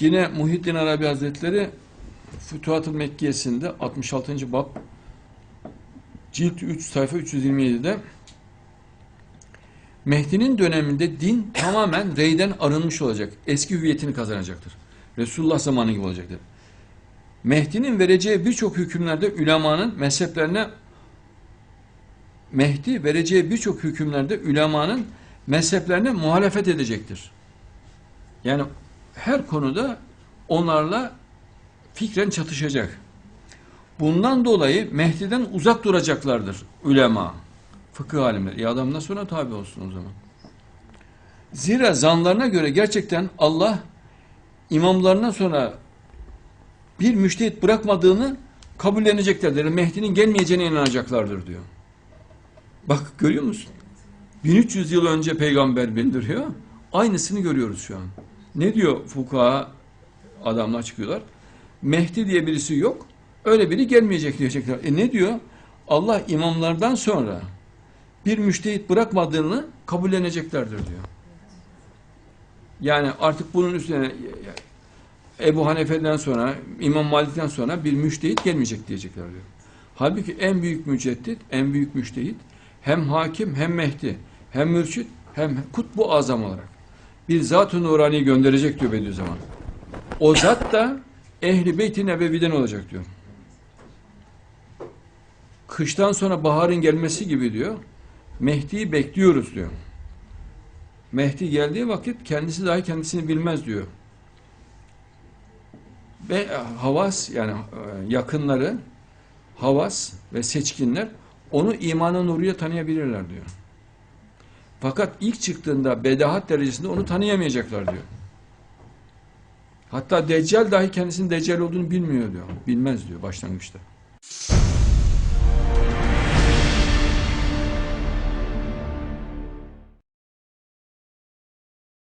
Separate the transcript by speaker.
Speaker 1: Yine Muhyiddin Arabi Hazretleri Fütuhat-ı Mekkiyesinde 66. bab cilt 3 sayfa 327'de Mehdi'nin döneminde din tamamen reyden arınmış olacak. Eski hüviyetini kazanacaktır. Resulullah zamanı gibi olacaktır. Mehdi'nin vereceği birçok hükümlerde ülemanın mezheplerine Mehdi vereceği birçok hükümlerde ülemanın mezheplerine muhalefet edecektir. Yani her konuda onlarla fikren çatışacak. Bundan dolayı Mehdi'den uzak duracaklardır ulema, fıkıh alimleri. E adam nasıl ona tabi olsun o zaman? Zira zanlarına göre gerçekten Allah imamlarından sonra bir müştehit bırakmadığını kabulleneceklerdir. Mehdi'nin gelmeyeceğine inanacaklardır diyor. Bak görüyor musun? 1300 yıl önce peygamber bildiriyor. Aynısını görüyoruz şu an. Ne diyor fukaha adamlar çıkıyorlar? Mehdi diye birisi yok. Öyle biri gelmeyecek diyecekler. E ne diyor? Allah imamlardan sonra bir müştehit bırakmadığını kabulleneceklerdir diyor. Yani artık bunun üstüne Ebu Hanefe'den sonra, İmam Malik'ten sonra bir müştehit gelmeyecek diyecekler diyor. Halbuki en büyük müceddit, en büyük müştehit hem hakim hem mehdi, hem mürşit hem kutbu azam olarak bir zat-ı nurani gönderecek diyor Bediüzzaman. O zat da ehli beyt-i nebeviden olacak diyor. Kıştan sonra baharın gelmesi gibi diyor. Mehdi'yi bekliyoruz diyor. Mehdi geldiği vakit kendisi dahi kendisini bilmez diyor. Ve havas yani e, yakınları havas ve seçkinler onu imanın nuruyla tanıyabilirler diyor. Fakat ilk çıktığında bedahat derecesinde onu tanıyamayacaklar diyor. Hatta Deccal dahi kendisinin Deccal olduğunu bilmiyor diyor. Bilmez diyor başlangıçta.